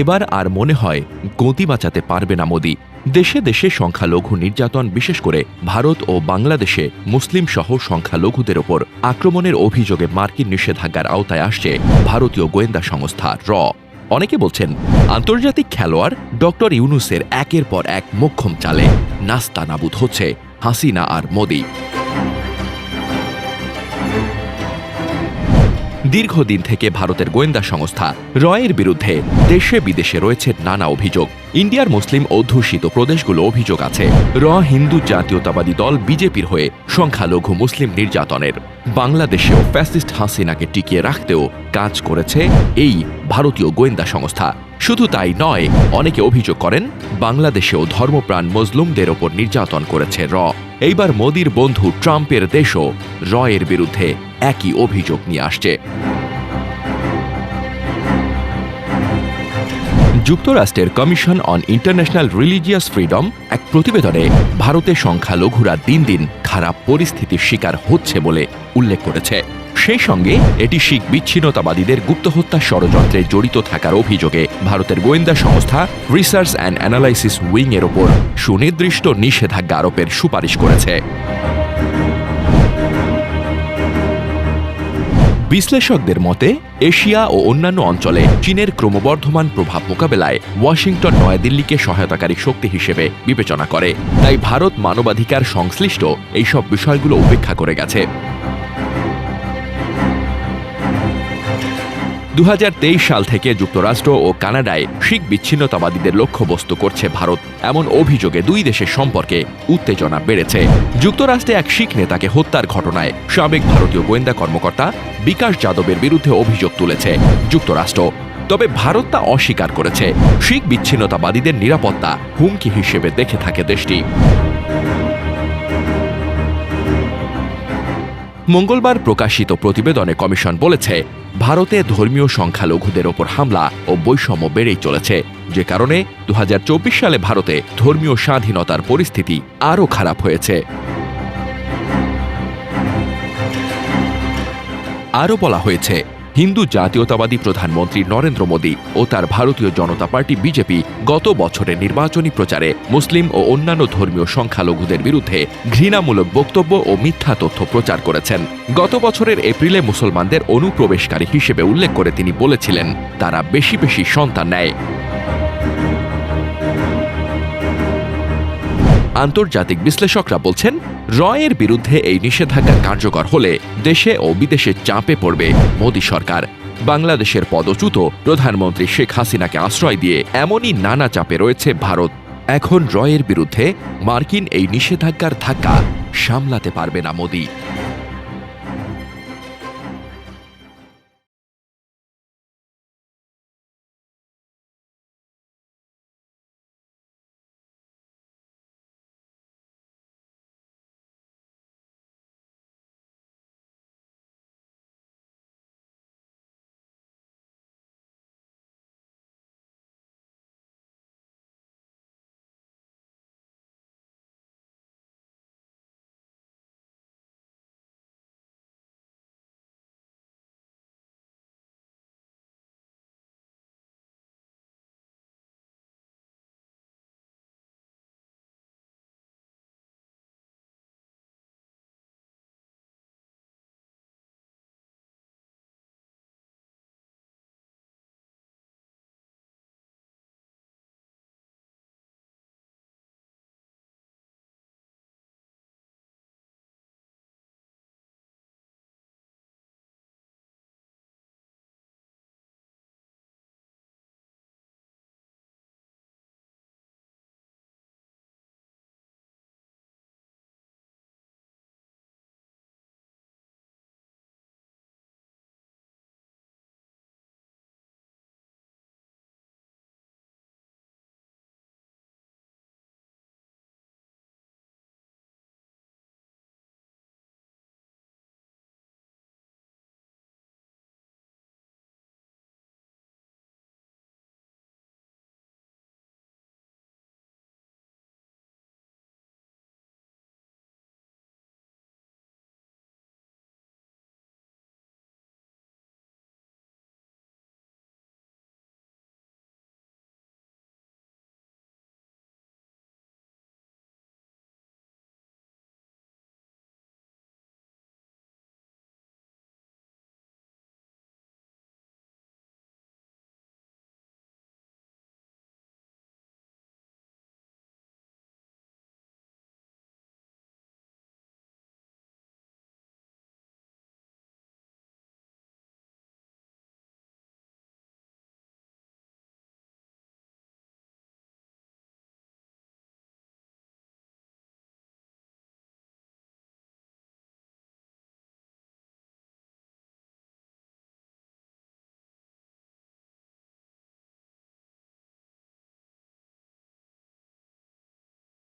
এবার আর মনে হয় গতি বাঁচাতে পারবে না মোদি। দেশে দেশে সংখ্যালঘু নির্যাতন, বিশেষ করে ভারত ও বাংলাদেশে মুসলিম সহ সংখ্যালঘুদের ওপর আক্রমণের অভিযোগে মার্কিন নিষেধাজ্ঞার আওতায় আসছে ভারতীয় গোয়েন্দা সংস্থা র। অনেকে বলছেন, আন্তর্জাতিক খেলোয়াড় ডক্টর ইউনুসের একের পর এক মোক্ষম চালে নাস্তা নাবুদ হচ্ছে হাসিনা আর মোদি। দীর্ঘদিন থেকে ভারতের গোয়েন্দা সংস্থা রয়ের বিরুদ্ধে দেশে বিদেশে রয়েছে নানা অভিযোগ। ইন্ডিয়ার মুসলিম অধ্যুষিত প্রদেশগুলো অভিযোগ আছে। র হিন্দু জাতীয়তাবাদী দল বিজেপির হয়ে সংখ্যালঘু মুসলিম নির্যাতনের। বাংলাদেশেও ফ্যাসিস্ট হাসিনাকে টিকিয়ে রাখতেও কাজ করেছে এই ভারতীয় গোয়েন্দা সংস্থা। শুধু তাই নয়, অনেকে অভিযোগ করেন, বাংলাদেশেও ধর্মপ্রাণ মজলুমদের ওপর নির্যাতন করেছে র। এইবার মোদির বন্ধু ট্রাম্পের দেশও রয়ের বিরুদ্ধে একই অভিযোগ নিয়ে আসছে। যুক্তরাষ্ট্রের commission on international religious freedom এক প্রতিবেদনে ভারতের সংখ্যালঘুরা দিন দিন খারাপ পরিস্থিতির শিকার হচ্ছে বলে উল্লেখ করেছে। সেই সঙ্গে এটি শিখ বিচ্ছিন্নতাবাদীদের গুপ্তহত্যা ষড়যন্ত্রে জড়িত থাকার অভিযোগে ভারতের গোয়েন্দা সংস্থা রিসার্চ অ্যান্ড অ্যানালাইসিস উইং এর ওপর সুনির্দিষ্ট নিষেধাজ্ঞা আরোপের সুপারিশ করেছে। বিশ্লেষকদের মতে, এশিয়া ও অন্যান্য অঞ্চলে চীনের ক্রমবর্ধমান প্রভাব মোকাবেলায় ওয়াশিংটন নয়াদিল্লিকে সহায়তাকারী শক্তি হিসেবে বিবেচনা করে। তাই ভারত মানবাধিকার সংশ্লিষ্ট এইসব বিষয়গুলো উপেক্ষা করে গেছে। দু হাজার তেইশ সাল থেকে যুক্তরাষ্ট্র ও কানাডায় শিখ বিচ্ছিন্নতাবাদীদের লক্ষ্যবস্তু করছে ভারত। এমন অভিযোগে দুই দেশের সম্পর্কে উত্তেজনা বেড়েছে। যুক্তরাষ্ট্রে এক শিখ নেতাকে হত্যার ঘটনায় সাবেক ভারতীয় গোয়েন্দা কর্মকর্তা বিকাশ যাদবের বিরুদ্ধে অভিযোগ তুলেছে যুক্তরাষ্ট্র। তবে ভারত তা অস্বীকার করেছে। শিখ বিচ্ছিন্নতাবাদীদের নিরাপত্তা হুমকি হিসেবে দেখে থাকে দেশটি। মঙ্গলবার প্রকাশিত প্রতিবেদনে কমিশন বলেছে ভারতে ধর্মীয় সংখ্যালঘুদের ওপর হামলা ও বৈষম্য বেড়েই চলেছে। যে কারণে দু হাজার চব্বিশ সালে ভারতে ধর্মীয় স্বাধীনতার পরিস্থিতি আরও খারাপ হয়েছে। আরও বলা হয়েছে হিন্দু জাতীয়তাবাদী প্রধানমন্ত্রী নরেন্দ্র মোদী ও তার ভারতীয় জনতা পার্টি বিজেপি গত বছরের নির্বাচনী প্রচারে মুসলিম ও অন্যান্য ধর্মীয় সংখ্যালঘুদের বিরুদ্ধে ঘৃণামূলক বক্তব্য ও মিথ্যা তথ্য প্রচার করেছেন। গত বছরের এপ্রিলে মুসলমানদের অনুপ্রবেশকারী হিসেবে উল্লেখ করে তিনি বলেছিলেন, তারা বেশি বেশি সন্তান নেয়। আন্তর্জাতিক বিশ্লেষকরা বলছেন, রয়ের বিরুদ্ধে এই নিষেধাজ্ঞা কার্যকর হলে দেশে ও বিদেশে চাপে পড়বে মোদী সরকার। বাংলাদেশের পদচ্যুত প্রধানমন্ত্রী শেখ হাসিনাকে আশ্রয় দিয়ে এমনই নানা চাপে রয়েছে ভারত। এখন রয়ের বিরুদ্ধে মার্কিন এই নিষেধাজ্ঞার ধাক্কা সামলাতে পারবে না মোদী।